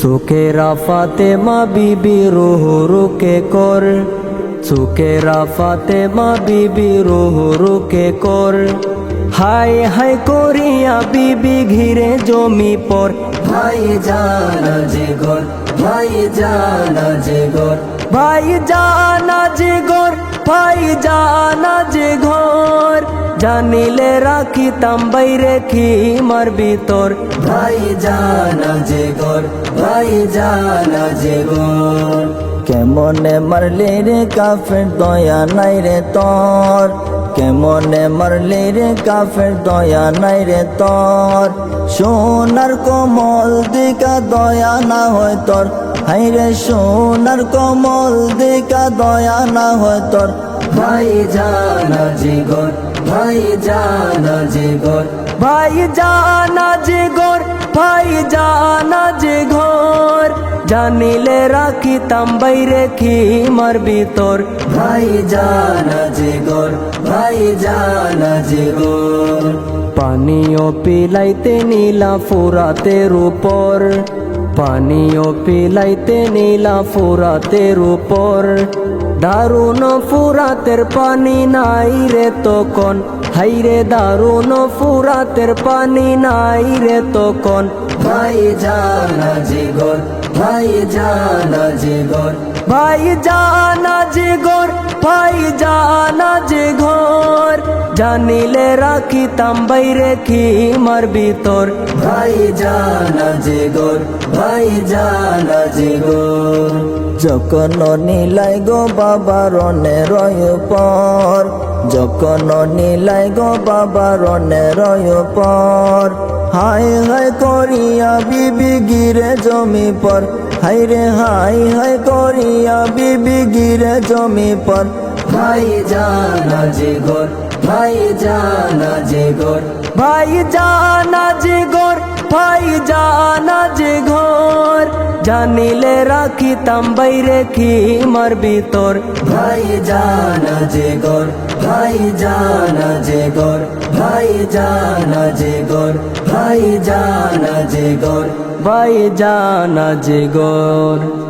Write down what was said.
সুকেরা ফাতেমা বিবি রুহ রুকে কর। সুকেরা ফাতেমা বিবি রুহ রুকে কর। হাই হাই করিয়া বিবি ঘিরে জমি পর। ভাই জানা যে গর ভাই জানা যে গর ভাই জানা যে গর ভাই জানা যে ঘর। জানিলে রাখিতাম বাইরে কি মার ভিতর? ভাই জানা যে গর ভাই জানা যে গর। কেমনে মারলে রে কাফের দয়া নাই রে তোর? কেমনে মারলে রে কাফের দয়া নাই রে তোর? সোনার কমল দিকা দয়া না হয় তোর। হাইরে সোনার কমল দিকা দয়া না হয় তোর। ভাই জানা জিগর ভাই জানা জানা জিগর ভাই জানা জিগর জানিলে রাখিতাম বাইরে কি মার ভিতর। ভাই জানা জিগর ভাই জানা যে জিগর পানীয় পিলাইতে নীলা ফুরাতের উপর। পানীয় পিলাইতে নীলা ফুরাতের উপর। দারুণ ফুরাতের পানি নাই রে তখন। হাইরে দারুণ ফুরাতের পানি নাই রে তখন। ভাই জানা জিগর ভাই জানা জিগর ভাই জানা জিগর ভাই জানা জিগর জানিলে রাখিতাম বাইরে কি মার ভিতর। ভাই জানা জিগর ভাই জানা জিগর যখন নীলাই গো বাবা রনে রয় পর যখন নীলাই গো বাবা রনে রয় পর হাই হাই করিয়া বিবি গিরে জমি পর হাই রে হাই হাই করিয়া বিবি গিরে জমি পর। ভাই জানা যে গোর ভাই জানা যে গোর ভাই জানা যে গোর ভাই জানা যে ঘর। জানিলে রাখিতাম বাইরে কি মার ভিতর? ভাই জানা যে গর ভাই জানা যে গর ভাই জানা যে গর ভাই জানা যে গর ভাই জানা যে গোর।